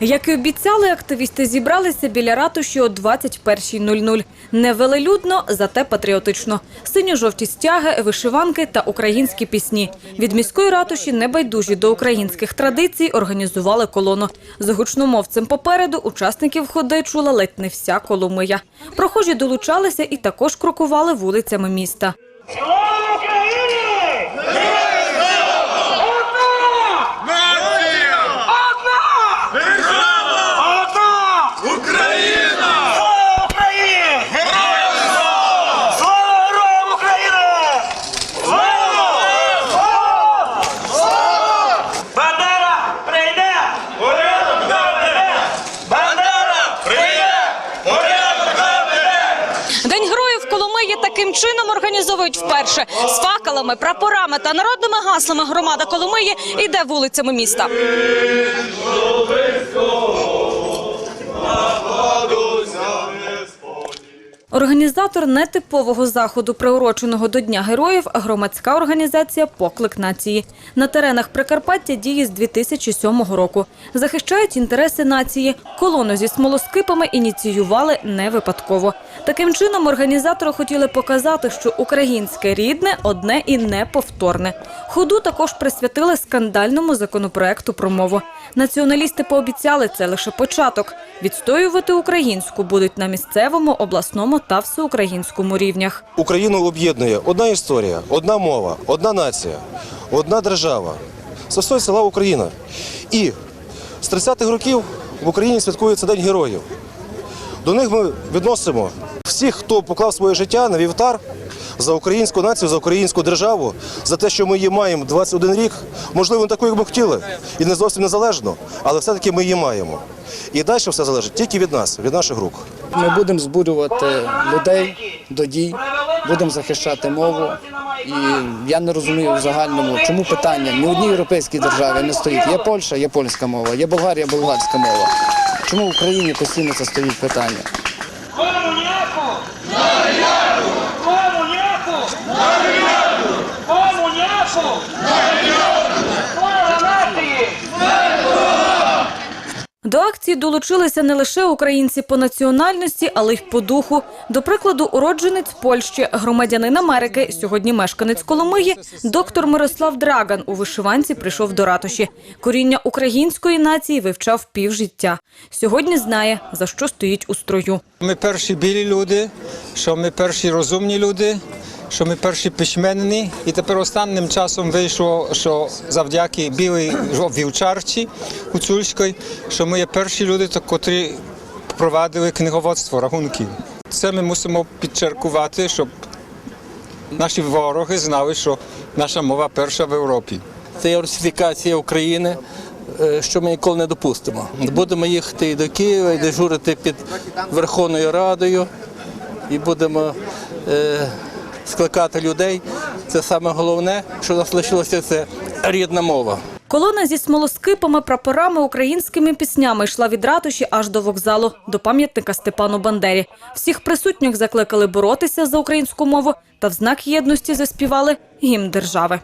Як і обіцяли, активісти зібралися біля ратуші о 21.00. Не велелюдно, зате патріотично. Синьо-жовті стяги, вишиванки та українські пісні. Від міської ратуші небайдужі до українських традицій організували колону. З гучномовцем попереду учасників ходи чула ледь не вся Коломия. Прохожі долучалися і також крокували вулицями міста. Таким чином організовують вперше. З факелами, прапорами та народними гаслами громада Коломиї йде вулицями міста. Організатор нетипового заходу, приуроченого до Дня героїв, громадська організація Поклик нації. На теренах Прикарпаття діє з 2007 року. Захищають інтереси нації. Колону зі смолоскипами ініціювали не випадково. Таким чином організатори хотіли показати, що українське рідне одне і неповторне. Ходу також присвятили скандальному законопроекту про мову. Націоналісти пообіцяли це лише початок. Відстоювати українську будуть на місцевому, обласному та всеукраїнському рівнях. Україну об'єднує одна історія, одна мова, одна нація, одна держава. Це села Україна. І з 30-х років в Україні святкується День героїв. До них ми відносимо всіх, хто поклав своє життя на вівтар за українську націю, за українську державу, за те, що ми її маємо 21 рік. Можливо, не таку, як ми хотіли, і не зовсім незалежно, але все-таки ми її маємо. І далі все залежить тільки від нас, від наших рук. Ми будемо збурювати людей до дій, будемо захищати мову. І я не розумію в загальному, чому питання ні одній європейській державі не стоїть. Є Польща, є польська мова, є Болгарія, болгарська мова. Чому в Україні постійно це стоїть питання? Комуняку! Комуняку! Комуняку! Слава До акції долучилися не лише українці по національності, але й по духу. До прикладу, уродженець Польщі, громадянин Америки, сьогодні мешканець Коломиї, доктор Мирослав Драган у вишиванці прийшов до ратуші. Коріння української нації вивчав півжиття. Сьогодні знає, за що стоїть у строю. Ми перші білі люди, що ми перші розумні люди, що ми перші письменні. І тепер останнім часом вийшло, що завдяки білій вівчарці гуцульської, що ми є перші люди, котрі провадили книговодство рахунків. Це ми мусимо підчеркувати, щоб наші вороги знали, що наша мова перша в Європі. Це є русифікація України, е, що ми ніколи не допустимо. Будемо їхати і до Києва, і дежурити під Верховною Радою, і будемо е, скликати людей. Це саме головне, що нас лишилося, це рідна мова. Колона зі смолоскипами, прапорами, українськими піснями йшла від ратуші аж до вокзалу, до пам'ятника Степану Бандері. Всіх присутніх закликали боротися за українську мову та в знак єдності заспівали гімн держави.